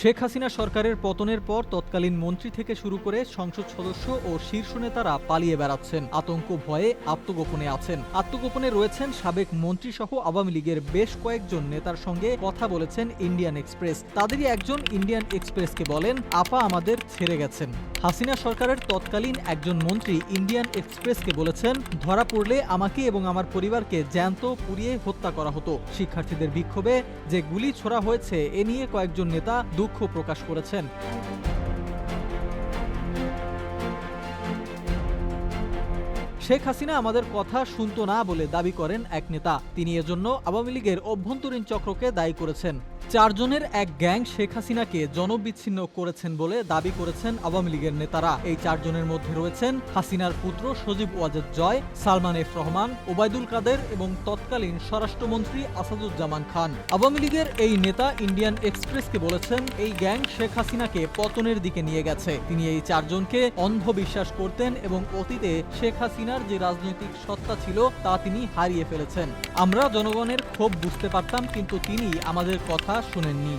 শেখ হাসিনা সরকারের পতনের পর তৎকালীন মন্ত্রী থেকে শুরু করে সংসদ সদস্য ও শীর্ষ নেতারা পালিয়ে বেড়াচ্ছেন। আতঙ্ক ভয়ে আত্মগোপনে আছেন। আত্মগোপনে রয়েছেন সাবেক মন্ত্রী সহ আওয়ামী লীগের বেশ কয়েকজন নেতার সঙ্গে কথা বলেছেন ইন্ডিয়ান এক্সপ্রেস। তাদেরই একজন ইন্ডিয়ান এক্সপ্রেসকে বলেন, আপা আমাদের ছেড়ে গেছেন। হাসিনা সরকারের তৎকালীন একজন মন্ত্রী ইন্ডিয়ান এক্সপ্রেসকে বলেছেন, ধরা পড়লে আমাকে এবং আমার পরিবারকে জ্যান্ত, পুড়িয়ে হত্যা করা হতো। শিক্ষার্থীদের বিক্ষোভে যে গুলি ছোড়া হয়েছে, এ নিয়ে কয়েকজন নেতা দুঃখ প্রকাশ করেছেন। শেখ হাসিনা আমাদের কথা শুনত না বলে দাবি করেন এক নেতা। তিনি এজন্য আওয়ামী লীগের অভ্যন্তরীণ চক্রকে দায়ী করেছেন। চারজনের এক গ্যাং শেখ হাসিনাকে জনবিচ্ছিন্ন করেছেন বলে দাবি করেছেন আওয়ামী লীগের নেতারা। এই চারজনের মধ্যে রয়েছেন হাসিনার পুত্র সজীব ওয়াজেদ জয়, সালমান এফ রহমান, ওবায়দুল কাদের এবং তৎকালীন স্বরাষ্ট্রমন্ত্রী আসাদুজ্জামান খান। আওয়ামী লীগের এই নেতা ইন্ডিয়ান এক্সপ্রেসকে বলেছেন, এই গ্যাং শেখ হাসিনাকে পতনের দিকে নিয়ে গেছে। তিনি এই চারজনকে অন্ধবিশ্বাস করতেন এবং অতীতে শেখ হাসিনার যে রাজনৈতিক সত্তা ছিল, তা তিনি হারিয়ে ফেলেছেন। আমরা জনগণের ক্ষোভ বুঝতে পারতাম, কিন্তু তিনি আমাদের কথা শুনেননি